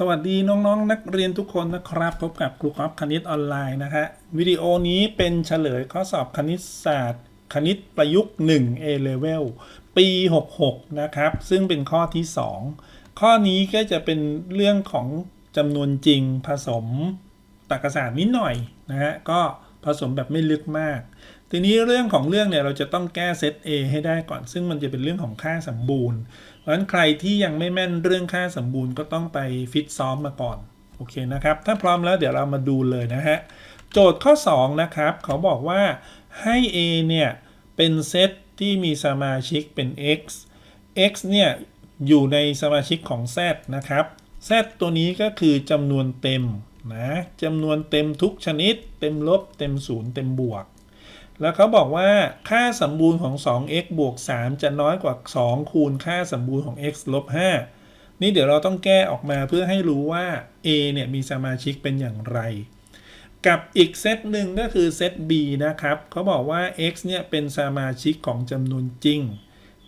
สวัสดีน้องๆนนักเรียนทุกคนนะครับ พบกับครูกอล์ฟคณิตออนไลน์นะฮะวิดีโอนี้เป็นเฉลยข้อสอบคณิตศาสตร์ คณิตประยุกต์ 1 A Level ปี 66 นะครับ ซึ่งเป็นข้อที่ 2 ข้อนี้ก็จะเป็นเรื่องของจำนวนจริงผสมตรรกศาสตร์นิดหน่อยนะฮะก็ผสมแบบไม่ลึกมาก ทีนี้เรื่องของเรื่องเนี่ยเราจะต้องแก้เซต A ให้ได้ก่อน ซึ่งมันจะเป็นเรื่องของค่าสมบูรณ์ ราะฉะนั้นใครที่ยังไม่แม่นเรื่องค่าสมบูรณ์ก็ต้องไปฟิตซ้อมมาก่อน โอเคนะครับ ถ้าพร้อมแล้วเดี๋ยวเรามาดูเลยนะฮะ โจทย์ข้อ 2 นะครับ เขาบอกว่าให้ A เนี่ย เป็นเซตที่มีสมาชิกเป็น x x เนี่ย อยู่ในสมาชิกของ z นะครับ z ตัวนี้ก็คือจำนวนเต็มนะจำนวนเต็มทุกชนิด เต็มลบ เต็มศูนย์เต็มบวก แล้วเขาบอกว่าค่าสมบูรณ์ของ 2x บวก 3 จะน้อยกว่า 2 คูณค่าสมบูรณ์ของ x ลบ 5 นี่เดี๋ยวเราต้องแก้ออกมาเพื่อให้รู้ว่า a เนี่ยมีสมาชิกเป็นอย่างไร กับอีกเซตหนึ่งก็คือเซต b นะครับเขาบอกว่า x เนี่ยเป็นสมาชิกของจำนวนจริง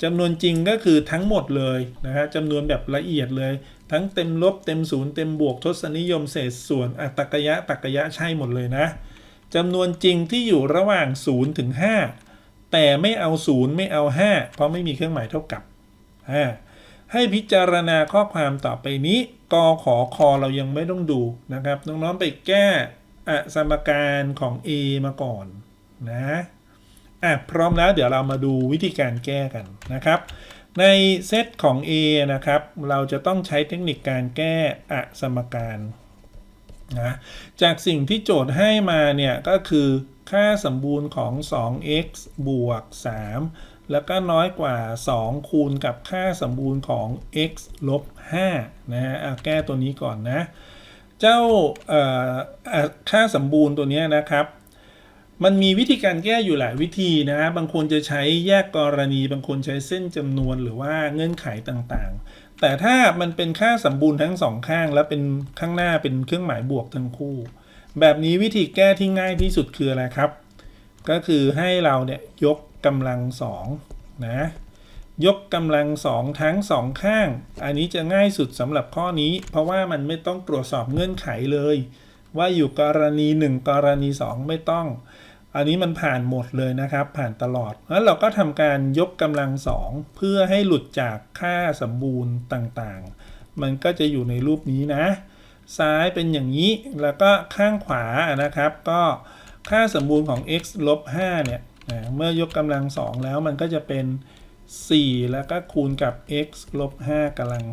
จำนวนจริงก็คือทั้งหมดเลยนะฮะจำนวนแบบละเอียดเลย ทั้งเต็มลบเต็มศูนย์เต็มบวกทศนิยมเศษส่วนอัตตกยะตักกยะใช่หมดเลยนะ จำนวนจริงที่อยู่ระหว่าง 0 ถึง 5 แต่ไม่เอา 0 ไม่เอา 5 เพราะไม่มีเครื่องหมายเท่ากับให้พิจารณาข้อความต่อไปนี้กขอคอเรายังไม่ต้องดูนะครับ น้องๆไปแก้อสมการของ A มาก่อนนะอะพร้อมแล้วเดี๋ยวเรามาดูวิธีการแก้กันนะครับ ในเซตของ A นะครับ เราจะต้องใช้เทคนิคการแก้อสมการ นะจากสิ่งที่โจทย์ให้มาเนี่ยก็คือค่าสมบูรณ์ของ 2x บวก 3 แล้วก็น้อยกว่า 2 คูณกับค่าสมบูรณ์ของ x ลบ5นะฮะแก้ตัวนี้ก่อนนะ เจ้าค่าสมบูรณ์ตัวนี้นะครับ มันมีวิธีการแก้อยู่หลายวิธีนะ บางคนจะใช้แยกกรณี บางคนใช้เส้นจำนวนหรือว่าเงื่อนไขต่างๆ แต่ถ้ามันเป็นค่าสมบูรณ์ทั้งสองข้าง แล้วเป็นข้างหน้าเป็นเครื่องหมายบวกทั้งคู่ แบบนี้วิธีแก้ที่ง่ายที่สุดคืออะไรครับ ก็คือให้เราเนี่ยยกกำลังสองนะยกกำลังสองทั้งสองข้าง อันนี้จะง่ายสุดสำหรับข้อนี้ เพราะว่ามันไม่ต้องตรวจสอบเงื่อนไขเลย ว่าอยู่กรณี 1 กรณี 2 ไม่ต้อง อันนี้มันผ่านหมดเลยนะครับ ผ่านตลอดแล้วเราก็ทำการยกกำลังสองเพื่อให้หลุดจากค่าสมบูรณ์ต่างๆ มันก็จะอยู่ในรูปนี้นะ ซ้ายเป็นอย่างนี้แล้วก็ข้างขวานะครับ ก็ค่าสมบูรณ์ของ x ลบ5เนี่ยนะเมื่อยกกำลังสองแล้วมันก็จะเป็น 4 แล้วก็คูณกับ x ลบ5กำลัง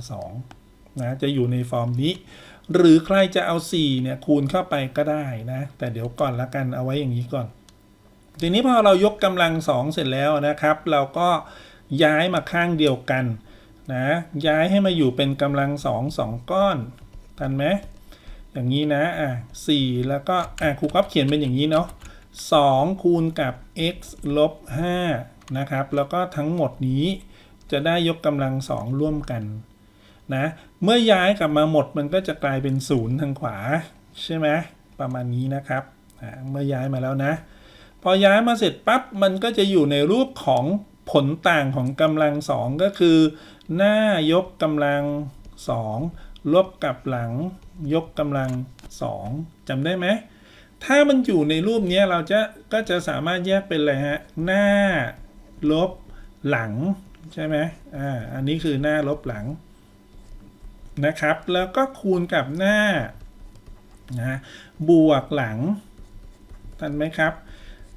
2นะจะอยู่ในฟอร์มนี้ หรือใครจะเอา 4 เนี่ย คูณเข้าไปก็ได้นะ แต่เดี๋ยวก่อนละกันเอาไว้อย่างนี้ก่อน ทีนี้พอเรายกกำลัง2เสร็จแล้วนะครับ เราก็ย้ายมาข้างเดียวกันนะย้ายให้มาอยู่เป็นกำลัง2 2ก้อนทันไหมอย่างนี้นะอะ4แล้วก็อะครูก๊อฟเขียนเป็นอย่างนี้เนาะ2คูณกับ x ลบ5นะครับ แล้วก็ทั้งหมดนี้จะได้ยกกำลัง2ร่วมกันนะเมื่อย้ายกลับมาหมดมันก็จะกลายเป็นศูนย์ทางขวา ใช่ไหมประมาณนี้นะครับเมื่อย้ายมาแล้วนะ พอย้ายมาเสร็จปั๊บมันก็จะอยู่ในรูปของผลต่างของกำลัง2ก็คือ หน้ายกกำลัง2ลบกับหลังยกกำลัง2จำได้ไหมถ้ามันอยู่ในรูปนี้เราจะก็จะสามารถแยกเป็นอะไรฮะหน้าลบหลังใช่ไหมอ่าอันนี้คือหน้าลบหลังนะครับ แล้วก็คูณกับหน้านะบวกหลังทันไหมครับ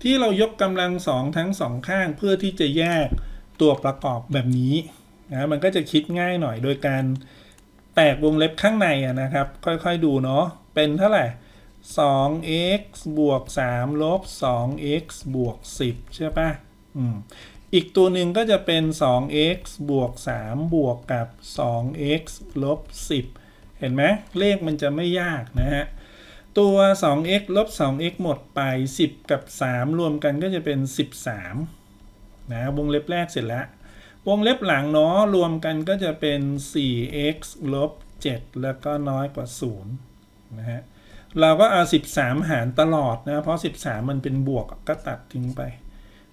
ที่เรายกกำลังสองทั้งสองข้างเพื่อที่จะแยกตัวประกอบแบบนี้นะมันก็จะคิดง่ายหน่อยโดยการแตกวงเล็บข้างในอะนะครับ ค่อยๆดูเนาะเป็นเท่าไหร่ 2x บวก3ลบ 2x บวก 10 ใช่ปะอืมอีกตัวหนึ่งก็จะเป็น 2x บวก 3 บวกกับ 2x ลบ 10 เห็นไหมเลขมันจะไม่ยากนะฮะ ตัว 2x ลบ 2x หมดไป 10 กับ 3 รวมกันก็จะเป็น 13 นะ วงเล็บแรกเสร็จแล้ว วงเล็บหลังเนาะ รวมกันก็จะเป็น 4x ลบ 7 แล้วก็น้อยกว่า 0 นะฮะ เราก็เอา 13 หารตลอดนะ เพราะ 13 มันเป็นบวกก็ตัดทิ้งไป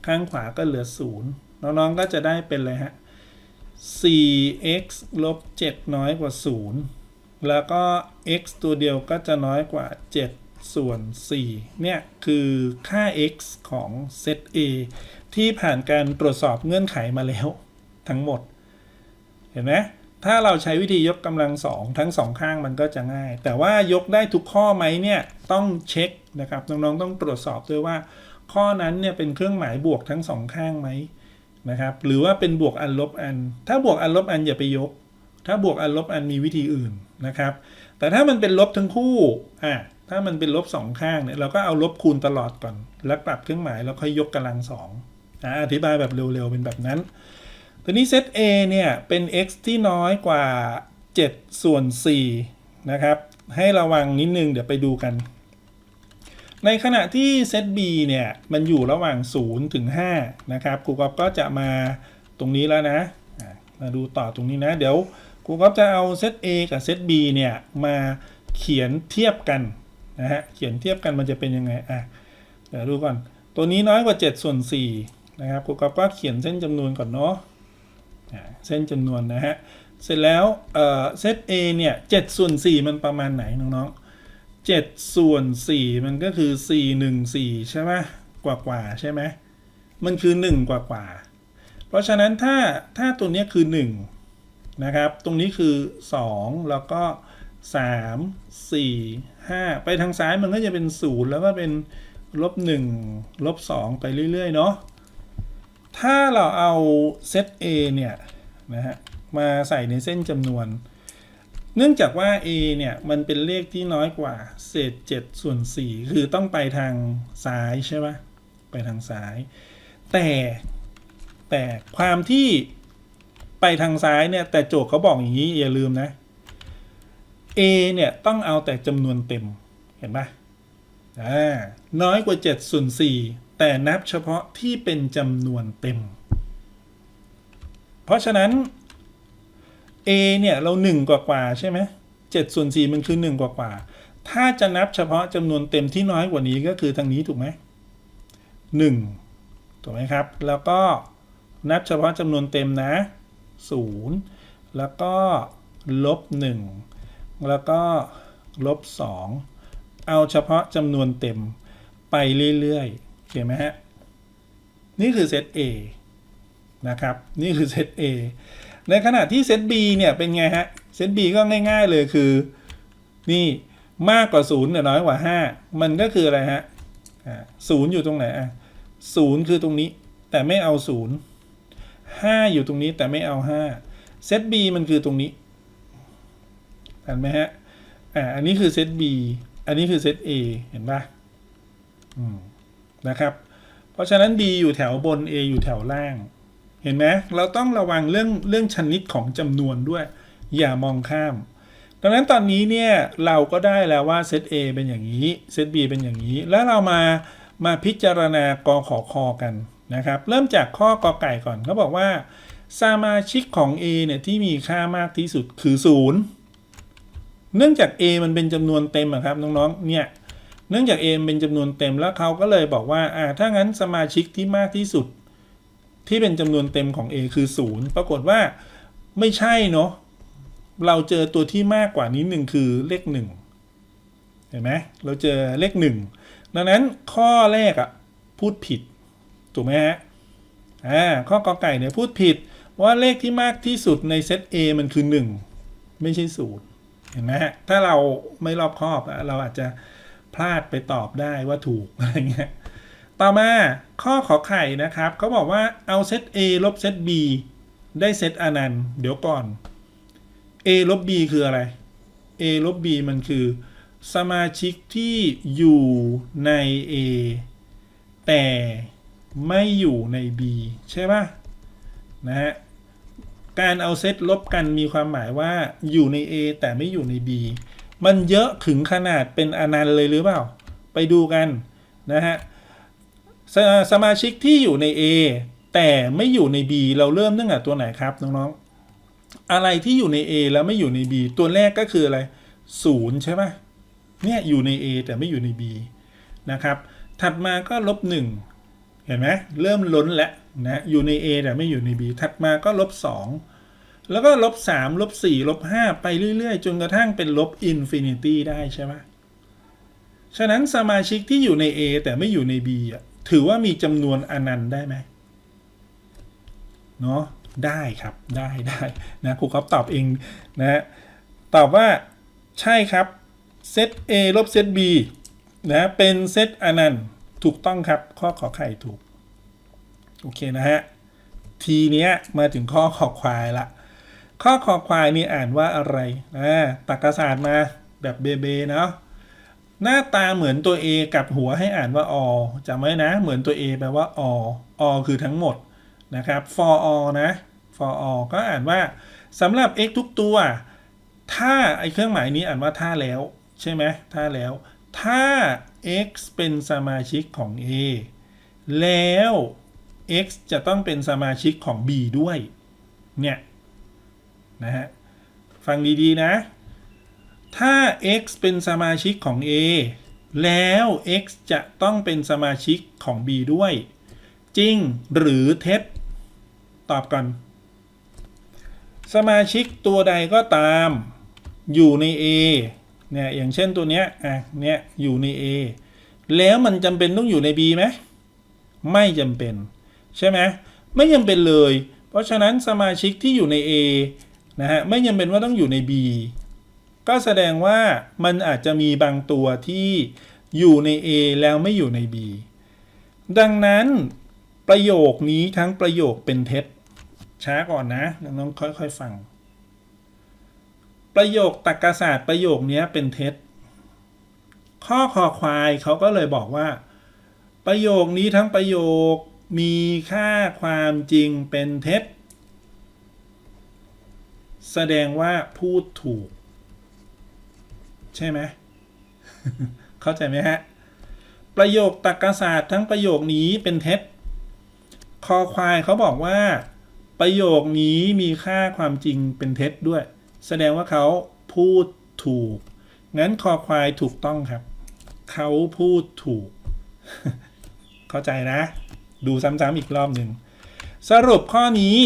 ข้างขวาก็เหลือ 0 น้องๆ ก็จะได้เป็นเลยฮะ 4x ลบ 7 น้อยกว่า 0 แล้วก็ x ตัวเดียวก็จะน้อยกว่า 7 ส่วน 4 เนี่ย คือค่า x ของเซต A ที่ผ่านการตรวจสอบเงื่อนไขมาแล้ว ทั้งหมด เห็นไหมถ้าเราใช้วิธียกกำลังสองทั้งสองข้างมันก็จะง่าย แต่ว่ายกได้ทุกข้อไหมเนี่ย ต้องเช็คนะครับ น้องๆต้องตรวจสอบด้วยว่า ข้อนั้นเนี่ยเป็นเครื่องหมายบวกทั้งสองข้างไหมนะครับ หรือว่าเป็นบวกอันลบอัน ถ้าบวกอันลบอันอย่าไปยก ถ้าบวกอันลบอันมีวิธีอื่นนะครับ แต่ถ้ามันเป็นลบทั้งคู่อะถ้ามันเป็นลบสองข้างเนี่ยเราก็เอาลบคูณตลอดก่อน แล้วกลับเครื่องหมายแล้วค่อยยกกำลังสองอธิบายแบบเร็วๆเป็นแบบนั้นตัวนี้เซต A เนี่ยเป็น x ที่น้อยกว่า 7 ส่วน4นะครับ ให้ระวังนิดนึงเดี๋ยวไปดูกัน ในขณะที่เซต B เนี่ยมันอยู่ระหว่าง 0 ถึง 5 นะครับครูกอฟก็จะมาตรงนี้แล้วนะ มาดูต่อตรงนี้นะ เดี๋ยว ครูกอฟจะเอาเซต A กับเซต B เนี่ยมาเขียนเทียบกันนะฮะเขียนเทียบกันมันจะเป็นยังไงอะเดี๋ยวดูก่อน ตัวนี้น้อยกว่า 7 ส่วน4นะครับครูกอฟก็เขียนเส้นจำนวนก่อนเนาะเส้นจำนวนนะฮะเสร็จแล้วเอ่อเซต A เนี่ย7ส่วน4มันประมาณไหนน้องๆ7ส่วน4มันก็คือ 4 1 4 ใช่ไหมกว่ากว่าใช่ไหมมันคือ 1 กว่ากว่า เพราะฉะนั้นถ้าถ้าตัวนี้คือ 1 นะครับ ตรงนี้คือ 2 แล้วก็ 3 4 5 ไปทางซ้ายมันก็จะเป็น 0 แล้วก็เป็นลบ1ลบ2ไปเรื่อย ๆ เนาะถ้าเราเอาเซต A เนี่ยนะฮะมาใส่ในเส้นจำนวน เนื่องจากว่า A เนี่ย มันเป็นเลขที่น้อยกว่า เศษ 7 ส่วน 4 คือต้องไปทางซ้ายใช่ไหมไปทางซ้าย แต่แต่ความที่ ไปทางซ้ายเนี่ย แต่โจทย์เขาบอกอย่างนี้อย่าลืมนะ A เนี่ย ต้องเอาแต่จำนวนเต็มเห็นปะอ่าน้อยกว่า7ส่วน4แต่นับเฉพาะที่เป็นจำนวนเต็ม เพราะฉะนั้น A เนี่ยเรา 1 กว่ากว่าใช่ไหม7ส่วน4มันคือ 1 กว่ากว่า ถ้าจะนับเฉพาะจำนวนเต็มที่น้อยกว่านี้ก็คือทางนี้ถูกไหม1ถูกไหมครับ แล้วก็นับเฉพาะจำนวนเต็มนะ 0 แล้วก็ลบ 1 แล้วก็ลบ 2 เอาเฉพาะจำนวนเต็มไปเรื่อยๆเห็นไหมฮะ นี่คือเซต A นะครับ นี่คือเซต A ในขณะที่เซต B เนี่ยเป็นไงฮะ เซต B ก็ง่ายๆเลยคือ นี่มากกว่า0แต่น้อยกว่า 5 มันก็คืออะไรฮะศูนย์อยู่ตรงไหนอะศูนย์คือตรงนี้แต่ไม่เอาศูนย์ ห้าอยู่ตรงนี้แต่ไม่เอาห้าเซต B มันคือตรงนี้เห็นไหมฮะ อ่า อันนี้คือเซต B อันนี้คือเซต A เห็นปะอืม นะครับ เพราะฉะนั้น B อยู่แถวบน A อยู่แถวล่าง เห็นไหมเราต้องระวังเรื่องเรื่องชนิดของจำนวนด้วย อย่ามองข้าม ดังนั้นตอนนี้เนี่ยเราก็ได้แล้วว่าเซต A เป็นอย่างนี้ เซต B เป็นอย่างนี้ แล้วเรามามาพิจารณากอขอคอกัน นะครับ เริ่มจากข้อกอไก่ก่อนเขาบอกว่า สมาชิกของ A เนี่ยที่มีค่ามากที่สุดคือ 0 เนื่องจาก A มันเป็นจำนวนเต็มครับน้องๆ เนี่ยเนื่องจาก A มันเป็นจำนวนเต็มแล้วเขาก็เลยบอกว่าอ่าถ้างั้นสมาชิกที่มากที่สุด ที่เป็นจำนวนเต็มของ A คือ 0 ปรากฏว่าไม่ใช่เนาะเราเจอตัวที่มากกว่านี้หนึ่งคือเลขหนึ่งเห็นไหมเราเจอเลขหนึ่งดังนั้นข้อแรกอะพูดผิด ถูกไหมฮะอ่าข้อกอไก่เนี่ยพูดผิดว่าเลขที่มากที่สุดในเซต A มันคือ 1 ไม่ใช่ศูนย์เห็นไหมฮะถ้าเราไม่รอบคอบเราอาจจะพลาดไปตอบได้ว่าถูกอะไรเงี้ยต่อมาข้อขอไข่นะครับเขาบอกว่าเอาเซต A ลบเซต B ได้เซตอนันต์เดี๋ยวก่อน A ลบ B คืออะไร A ลบ B มันคือ สมาชิกที่อยู่ใน A แต่ ไม่อยู่ใน B ใช่ป่ะนะฮะการเอาเซตลบกันมีความหมายว่าอยู่ใน A แต่ไม่อยู่ใน B มันเยอะถึงขนาดเป็นอนันต์เลยหรือเปล่า ไปดูกันนะฮะสสมาชิกที่อยู่ใน A แต่ไม่อยู่ใน B เราเริ่มตั้งแต่ตัวไหนครับน้องๆ อะไรที่อยู่ใน A แล้วไม่อยู่ใน B ตัวแรกก็คืออะไรศูนย์ใช่ไหมเนี่ยอยู่ใน A แต่ไม่อยู่ใน B นะครับ ถัดมาก็ลบหนึ่ง เห็นไหมเริ่มล้นแล้วนะอยู่ใน A แต่ไม่อยู่ใน B ถัดมาก็ลบสองแล้วก็ลบสามลบสี่ลบห้าไปเรื่อยๆ จนกระทั่งเป็นลบอินฟินิตี้ได้ใช่ไหมฉะนั้นสมาชิกที่อยู่ใน A แต่ไม่อยู่ใน B อะถือว่ามีจำนวนอนันต์ได้ไหมเนาะได้ครับได้ได้นะครูครับตอบเองนะฮะตอบว่าใช่ครับเซต A ลบเซต B นะเป็นเซตอนันต์ ถูกต้องครับ ข้อขอไข่ถูก โอเคนะฮะ ทีเนี้ยมาถึงข้อขอควายละ ข้อขอควายนี่อ่านว่าอะไรอ่าตักกศาสตร์มาแบบเบเบเนาะหน้าตาเหมือนตัว A กับหัวให้อ่านว่าอจำไว้นะ เหมือนตัว A แปลว่าออคือทั้งหมดนะครับ for all นะ for all ก็อ่านว่าสำหรับ x ทุกตัว ถ้าไอเครื่องหมายนี้อ่านว่าถ้าแล้ว ใช่ไหมถ้าแล้ว ถ้า x เป็นสมาชิกของ A แล้ว x จะต้องเป็นสมาชิกของ b ด้วย เนี่ย นะฮะ ฟังดีๆ นะ ถ้า x เป็นสมาชิกของ A แล้ว x จะต้องเป็นสมาชิกของ B ด้วย จริงหรือเท็จ ตอบก่อน สมาชิกตัวใดก็ตาม อยู่ใน A เนี่ยอย่างเช่นตัวเนี้ยอะเนี่ยอยู่ใน A แล้วมันจำเป็นต้องอยู่ใน B ไหมไม่จำเป็น ใช่ไหมไม่จำเป็นเลย เพราะฉะนั้นสมาชิกที่อยู่ใน A นะฮะไม่จำเป็นว่าต้องอยู่ใน B ก็แสดงว่ามันอาจจะมีบางตัวที่อยู่ใน A แล้วไม่อยู่ใน B ดังนั้นประโยคนี้ทั้งประโยคเป็นเท็จช้าก่อนนะน้องๆค่อย ๆ ฟัง ประโยคตรรกศาสตร์ประโยคนี้เป็นเท็จ ข้อคอควายเขาก็เลยบอกว่า ประโยคนี้ทั้งประโยคมีค่าความจริงเป็นเท็จ แสดงว่าพูดถูก ใช่ไหมเข้าใจไหมฮะ ประโยคตรรกศาสตร์ทั้งประโยคนี้เป็นเท็จคอควายเขาบอกว่า ประโยคนี้มีค่าความจริงเป็นเท็จด้วย แสดงว่าเขาพูดถูก งั้นคอควายถูกต้องครับ เขาพูดถูก เข้าใจนะ ดูซ้ำๆอีกรอบหนึ่ง สรุปข้อนี้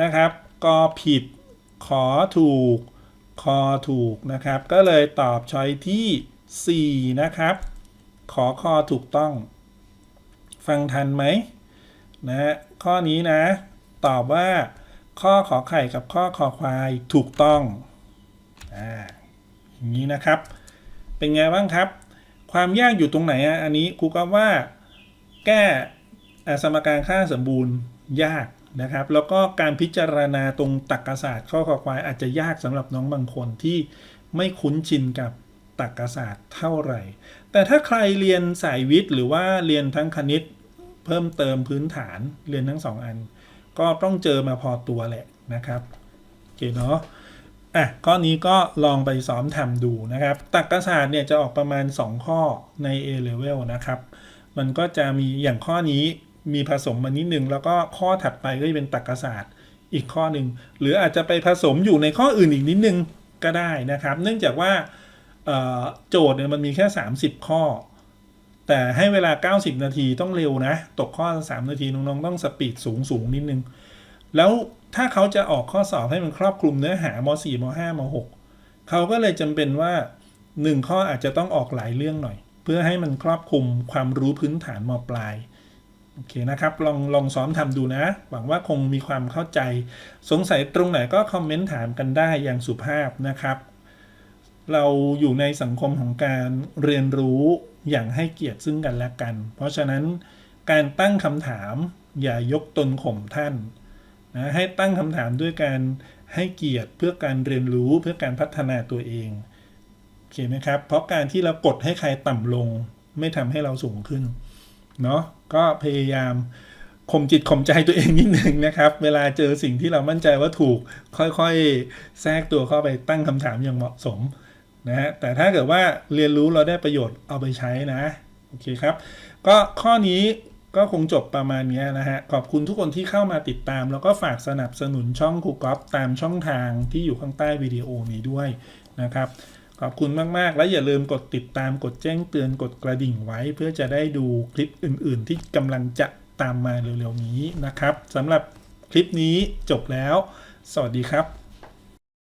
นะครับ กอผิด ขอถูก คอถูกนะครับ ก็เลยตอบช้อยที่ 4 นะครับ ขอคอถูกต้อง ฟังทันไหมนะฮะข้อนี้นะ ตอบว่า ข้อขอไข่กับข้อคอควายถูกต้องอ่าอย่างนี้นะครับ เป็นไงบ้างครับ ความยากอยู่ตรงไหนอะอันนี้ครูก็ว่าแก้สมการค่าสมบูรณ์ยากนะครับ แล้วก็การพิจารณาตรงตรรกศาสตร์ข้อขอควายอาจจะยากสำหรับน้องบางคนที่ไม่คุ้นชินกับตรรกศาสตร์เท่าไหร่ แต่ถ้าใครเรียนสายวิทย์หรือว่าเรียนทั้งคณิตเพิ่มเติมพื้นฐานเรียนทั้งสองอัน ก็ต้องเจอมาพอตัวแหละนะครับโอเคเนาะอะข้อนี้ก็ลองไปซ้อมทำดูนะครับตรรกศาสตร์เนี่ยจะออกประมาณ 2 ข้อใน A level นะครับ มันก็จะมีอย่างข้อนี้มีผสมมานิดนึง แล้วก็ข้อถัดไปก็จะเป็นตรรกศาสตร์อีกข้อหนึ่งหรืออาจจะไปผสมอยู่ในข้ออื่นอีกนิดนึงก็ได้นะครับ เนื่องจากว่าโจทย์เนี่ยมันมีแค่ 30 ข้อ แต่ให้เวลา 90 นาทีต้องเร็วนะ ตกข้อ 3 นาทีน้องๆ ต้องสปีดสูงสูงนิดนึง แล้วถ้าเขาจะออกข้อสอบให้มันครอบคลุมเนื้อหาม4ม5ม6เขาก็เลยจำเป็นว่า 1 ข้ออาจจะต้องออกหลายเรื่องหน่อย เพื่อให้มันครอบคลุมความรู้พื้นฐานมปลายโอเคนะครับ ลองลองซ้อมทำดูนะ หวังว่าคงมีความเข้าใจ สงสัยตรงไหนก็คอมเมนต์ถามกันได้อย่างสุภาพนะครับ เราอยู่ในสังคมของการเรียนรู้อย่างให้เกียรติซึ่งกันและกัน เพราะฉะนั้นการตั้งคำถามอย่ายกตนข่มท่านนะให้ตั้งคำถามด้วยการให้เกียรติเพื่อการเรียนรู้เพื่อการพัฒนาตัวเองโอเคไหมครับ เพราะการที่เรากดให้ใครต่ำลง ไม่ทำให้เราสูงขึ้นเนาะก็พยายามข่มจิตข่มใจตัวเองนิดหนึ่งนะครับ เวลาเจอสิ่งที่เรามั่นใจว่าถูกค่อยๆ แทรกตัวเข้าไปตั้งคำถามอย่างเหมาะสม นะฮะแต่ถ้าเกิดว่าเรียนรู้เราได้ประโยชน์เอาไปใช้นะ โอเคครับ ก็ข้อนี้ก็คงจบประมาณนี้นะฮะ ขอบคุณทุกคนที่เข้ามาติดตาม แล้วก็ฝากสนับสนุนช่องครูก๊อฟตามช่องทางที่อยู่ข้างใต้วิดีโอนี้ด้วยนะครับ ขอบคุณมาก ๆ และอย่าลืมกดติดตามกดแจ้งเตือนกดกระดิ่งไว้ เพื่อจะได้ดูคลิปอื่น ๆ ที่กำลังจะตามมาเร็ว ๆ นี้นะครับสำหรับคลิปนี้จบแล้ว สวัสดีครับ